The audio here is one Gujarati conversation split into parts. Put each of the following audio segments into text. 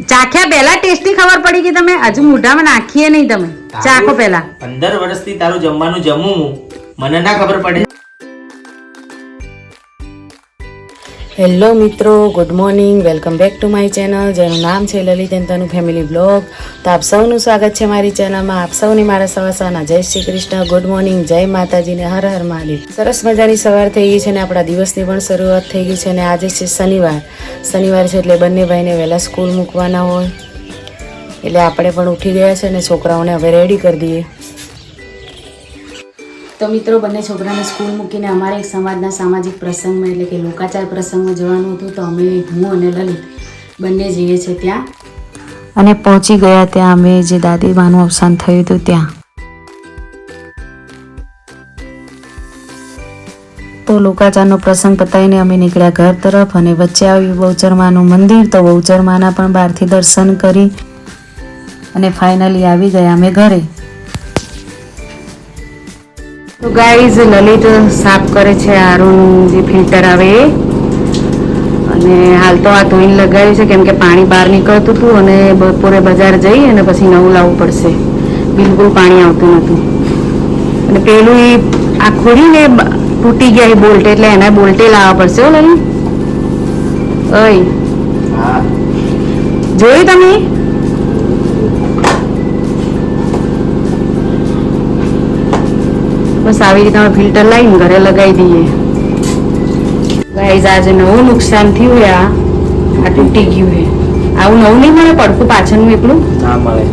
ચાખ્યા પહેલા ટેસ્ટની ખબર પડી કે તમે હજુ મોઢામાં નાખીએ નહીં તમે. ચાખો પહેલા. પંદર વર્ષથી તારું જમવાનું જમવું મને ના ખબર પડે. હેલો મિત્રો good morning welcome back to my channel જેનું નામ છે લલિત એન્તાનું ફેમિલી બ્લોગ તો આપ સૌનું સ્વાગત છે મારી ચેનલમાં આપ સૌની મારા સવા સવારના જય શ્રી કૃષ્ણ ગુડ મોર્નિંગ જય માતાજીને હર હર મહાદેવ. સરસ મજાની સવાર થઈ ગઈ છે ને આપણા દિવસની પણ શરૂઆત થઈ ગઈ છે અને આજે છે શનિવાર. શનિવાર છે એટલે બંને ભાઈને વહેલા સ્કૂલ મૂકવાના હોય. એટલે આપણે પણ ઉઠી ગયા છે ને છોકરાઓને હવે રેડી કરી દઈએ. તો મિત્રો, બંને છોકરાને સ્કૂલ મૂકીને અમારે એક સમાજના સામાજિક પ્રસંગમાં, એટલે કે લોકાચાર પ્રસંગમાં જવાનું હતું, તો અમે, હું અને લલિત બંને જઈએ છીએ ત્યાં. અને પહોંચી ગયા ત્યાં અમે જે દાદીમાનું અવસાન થયું હતું ત્યાં. તો લોકાચારનો પ્રસંગ પતાવીને અમે નીકળ્યા ઘર તરફ અને વચ્ચે આવ્યું બહુચરમાનું મંદિર, તો બહુચરમાના પણ બહારથી દર્શન કરી અને ફાઇનલી આવી ગયા અમે ઘરે. તો ગાઈઝ લલિત સાફ કરે છે આરોનું જે ફિલ્ટર આવે એ. અને હાલ તો આ ધોઈને લગાવ્યું છે કેમ કે પાણી બહાર નીકળતું હતું અને બપોરે બજાર જઈ અને પછી નવું લાવવું પડશે. બિલકુલ પાણી આવતું નહોતું અને પેલું એ આ ખોલીને તૂટી ગયા એ બોલ્ટ એટલે એના બોલ્ટે લાવવા પડશે લલિત ઓય. જોયું તમે? બસ આવી રીતે ફિલ્ટર લાવીને ઘરે લગાવી દઈએ. ગાઈઝ આજે નવું નુકસાન થયું છે આ. આ તૂટી ગયું છે. આવું નવું નહીં મળે પડખું પાછળનું એટલું ના મળે.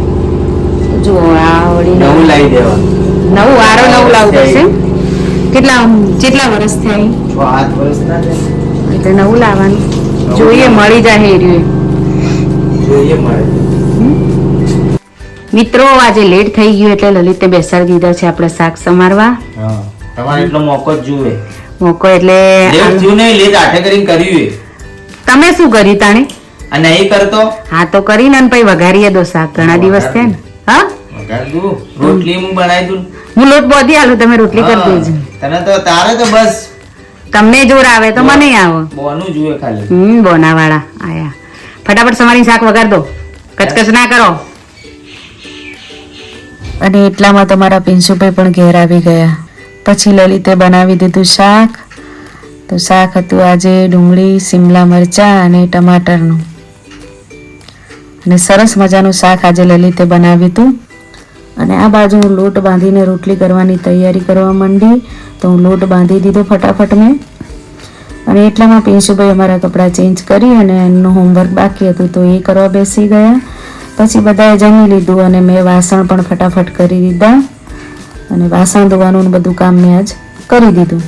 તો આ વળી નવું લાવી દેવા નવું વારો નવું લાવવું પડશે. કેટલા કેટલા વર્ષ થયા છ આઠ એટલે નવું લાવવાનું. જોઈએ મળી જાય એ. જોઈએ મળે. મિત્રો આજે લેટ થઈ ગયું એટલે લલિતે બેસાડી દીધા છે આપણે શાક સમારવા. તમારે એટલો મોકો જ જુએ મોકો એટલે લેટ થયું લેટ આઠે કરીને કર્યું તમે શું કર્યું તાણે? નહીં કરતો? હા તો કરીને અને પછી વઘારીએ દો શાક. ઘણા દિવસ છે ને. હા? રોટલી હું બનાવી દઉં. હું લોટ બોધી આલું તમે રોટલી કરી દેજો. તને તો તારે તો બસ. તમને જોર આવે તો મને આવો. બોનું જુએ ખાલી. હમ બોનાવાળા. આયા. ફટાફટ સમારી શાક વઘાર દો. કચકચ ના કરો. અને એટલામાં તમારા પિંસુભાઈ પણ ઘેર આવી ગયા. પછી લલિતે બનાવી દીધું શાક. તો શાક હતું આજે ડુંગળી, સિમલા મરચાં અને ટમાટરનું. અને સરસ મજાનું શાક આજે લલિતે બનાવ્યું હતું. અને આ બાજુ હું લોટ બાંધીને રોટલી કરવાની તૈયારી કરવા માંડી. તો હું લોટ બાંધી દીધો ફટાફટ મેં. અને એટલામાં પિન્સુભાઈ અમારા કપડાં ચેન્જ કરી અને એમનું હોમવર્ક બાકી હતું. તો એ કરવા બેસી ગયા. પછી બધાએ જમી લીધું અને મેં વાસણ પણ ફટાફટ કરી દીધા. અને વાસણ ધોવાનું બધું કામ મેં આજ કરી દીધું.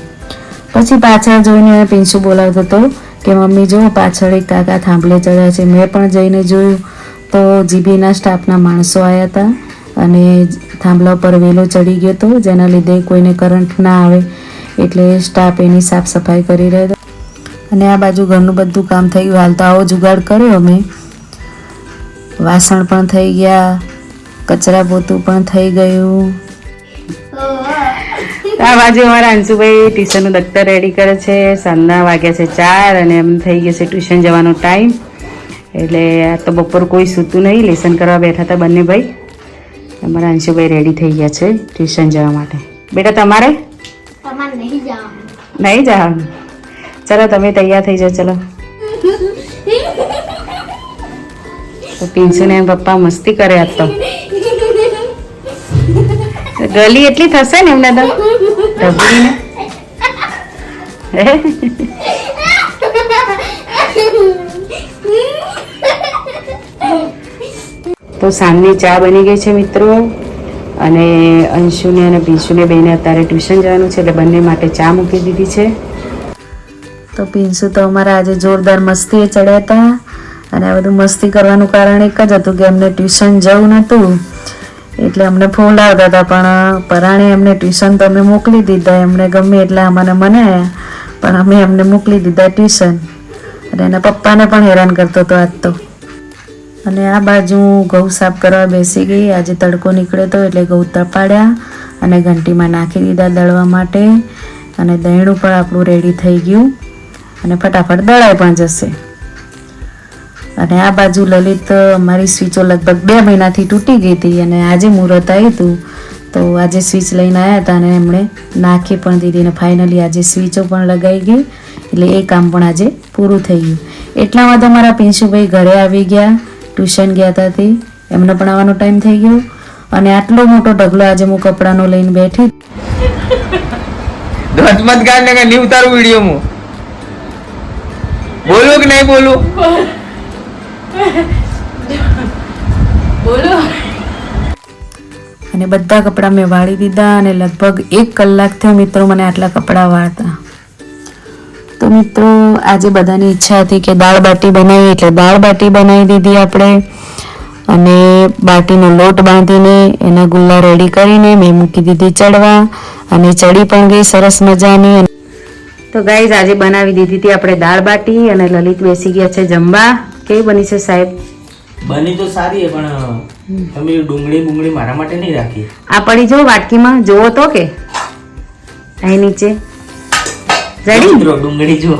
પછી પાછળ જોઈને પિંસુ બોલાવતો હતો કે, મમ્મી, જો પાછળ એક કાકા થાંભલે ચડ્યા છે. મેં પણ જઈને જોયું તો જીબીના સ્ટાફના માણસો આવ્યા હતા અને થાંભલા ઉપર વેલો ચડી ગયો હતો, જેના લીધે કોઈને કરંટ ના આવે એટલે સ્ટાફ એની સાફ સફાઈ કરી રહ્યો અને આ બાજુ ઘરનું બધું કામ થઈ ગયું. હાલ તો આવો જુગાડ કર્યો અમે. વાસણ પણ થઈ ગયા કચરા પોતું પણ થઈ ગયું. આ બાજુ અમારા અંશુભાઈ ટ્યુશનનું દફતર રેડી કરે છે. સાંજના વાગ્યા છે ચાર અને એમ થઈ ગયો છે ટ્યુશન જવાનો ટાઈમ એટલે આ તો બપોર કોઈ સૂતું નહીં લેસન કરવા બેઠા હતા બંને ભાઈ. અમારા અંશુભાઈ રેડી થઈ ગયા છે ટ્યુશન જવા માટે. બેટા તમારે નહીં જવાનું. નહીં જવાનું. ચલો તમે તૈયાર થઈ જાઓ ચલો. તો પિન્સુને પપ્પા મસ્તી કરે આજ તો. ગલી એટલી થશે ને એમને તો? તો સાંજની ચા બની ગઈ છે મિત્રો. અને અંશુને અને પિન્શુને બેને અત્યારે ટ્યુશન જવાનું છે એટલે બંને માટે ચા મૂકી દીધી છે. તો પિન્સુ તો અમારા આજે જોરદાર મસ્તીએ ચડ્યા હતા. અને આ બધું મસ્તી કરવાનું કારણ એક જ હતું કે અમને ટ્યુશન જવું નહોતું. એટલે અમને ફોન લાવતા હતા, પણ પરાણે એમને ટ્યુશન તો અમે મોકલી દીધા, એમને ગમે એટલે અમને મનાયા પણ અમે એમને મોકલી દીધા ટ્યુશન. અને એના પપ્પાને પણ હેરાન કરતો હતો આજ તો. અને આ બાજુ ઘઉં સાફ કરવા બેસી ગઈ. આજે તડકો નીકળ્યો હતો એટલે ઘઉં તપાડ્યા અને ઘંટીમાં નાખી દીધા દળવા માટે. અને દહીણું પણ આપણું રેડી થઈ ગયું. અને ફટાફટ દળાઈ પણ જશે. અને આ બાજુ લલિત અમારી સ્વીચો લગભગ બે મહિનાથી તૂટી ગઈ હતી અને આજે મુહૂર્ત આવ્યું હતું. તો આજે સ્વિચ લઈને આવ્યા હતા અને એમણે નાખી પણ દીધી અને ફાઇનલી આજે સ્વિચો પણ લગાવી ગઈ. એટલે એ કામ પણ આજે પૂરું થઈ ગયું. એટલામાં તો અમારા પિંશુભાઈ ઘરે આવી ગયા, ટ્યુશન ગયા હતા તે. એમને પણ આવવાનો ટાઈમ થઈ ગયો અને આટલો મોટો ઢગલો આજે હું કપડાનો લઈને બેઠી. દોત ગાંડ ને નહીં ઉતારું વીડિયો માં બોલું કે નહીં બોલું? અને બધા કપડાં મેં વાળી દીધા અને લગભગ એક કલાક મિત્રો મને આટલા કપડાં વાળતા. તો મિત્રો, આજે બધાની ઈચ્છા હતી કે દાળ બાટી બનાવી, એટલે દાળ બાટી બનાવી દીધી આપણે. અને બાટીનો લોટ બાંધીને એના ગુલ્લા રેડી કરીને મેં મૂકી દીધી ચડવા. અને ચડી પણ ગઈ સરસ મજાની. તો ગાઈઝ આજે બનાવી દીધી હતી આપણે દાળ બાટી અને લલિત બેસી ગયા છે જમવા. કેવી બની છે સાહેબ? બની તો સારી છે પણ તમે ડુંગળી બુંગળી મારા માટે નહીં રાખી. આ પડી જો વાટકીમાં જોવો તો કે. અહીં નીચે. રેડી ડુંગળી જો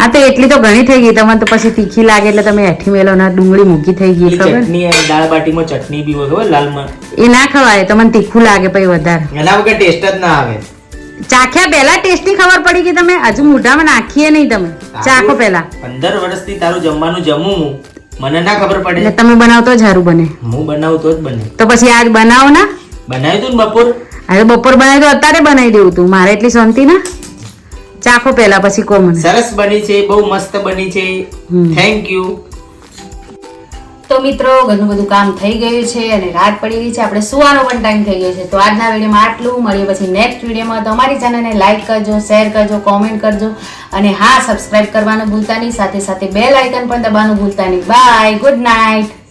આ તો એટલી તો ઘણી થઈ ગઈ તમને તો પછી તીખી લાગે એટલે તમે હેઠી મેલો ના ડુંગળી મૂકી થઈ ગઈ ખબર? ચટણી દાળ બાટીમાં ચટણી બી હોય લાલમાં એ ના ખવાય તમને તીખું લાગે પછી વધારે. એના વગર ટેસ્ટ જ ના આવે. ચાખ્યા પહેલા ટેસ્ટની ખબર પડી કે તમે હજુ મોઢામાં નાખીએ નહીં તમે. ચાખો પહેલા. પંદર વર્ષથી તારું જમવાનું જમું હું. મને ના ખબર પડે. એટલે તમે બનાવતો જ સારું બને. હું બનાવતો જ બને. તો પછી આજ બનાવો ના. બનાવ્યું તું ને બપોર? હવે બપોર બનાવી તો અત્યારે બનાવી દેવું તું. મારે એટલી શાંતિ ના. ચાખો પહેલા પછી કો મને. સરસ બની છે બહુ મસ્ત બની છે. થેન્ક યુ તો મિત્રો ઘણું બધું કામ થઈ ગયું છે અને રાત પડી ગઈ છે. આપણે સુવાનો પણ ટાઈમ થઈ ગયો છે. તો આજના વિડીયોમાં આટલું. મળીએ પછી નેક્સ્ટ વિડીયોમાં. તમારી ચેનલને લાઇક કરજો શેર કરજો કોમેન્ટ કરજો. અને હા સબસ્ક્રાઇબ કરવાનું ભૂલતા નહીં. સાથે સાથે બેલ આઇકન પણ દબાવવાનું ભૂલતા નહીં. Bye good night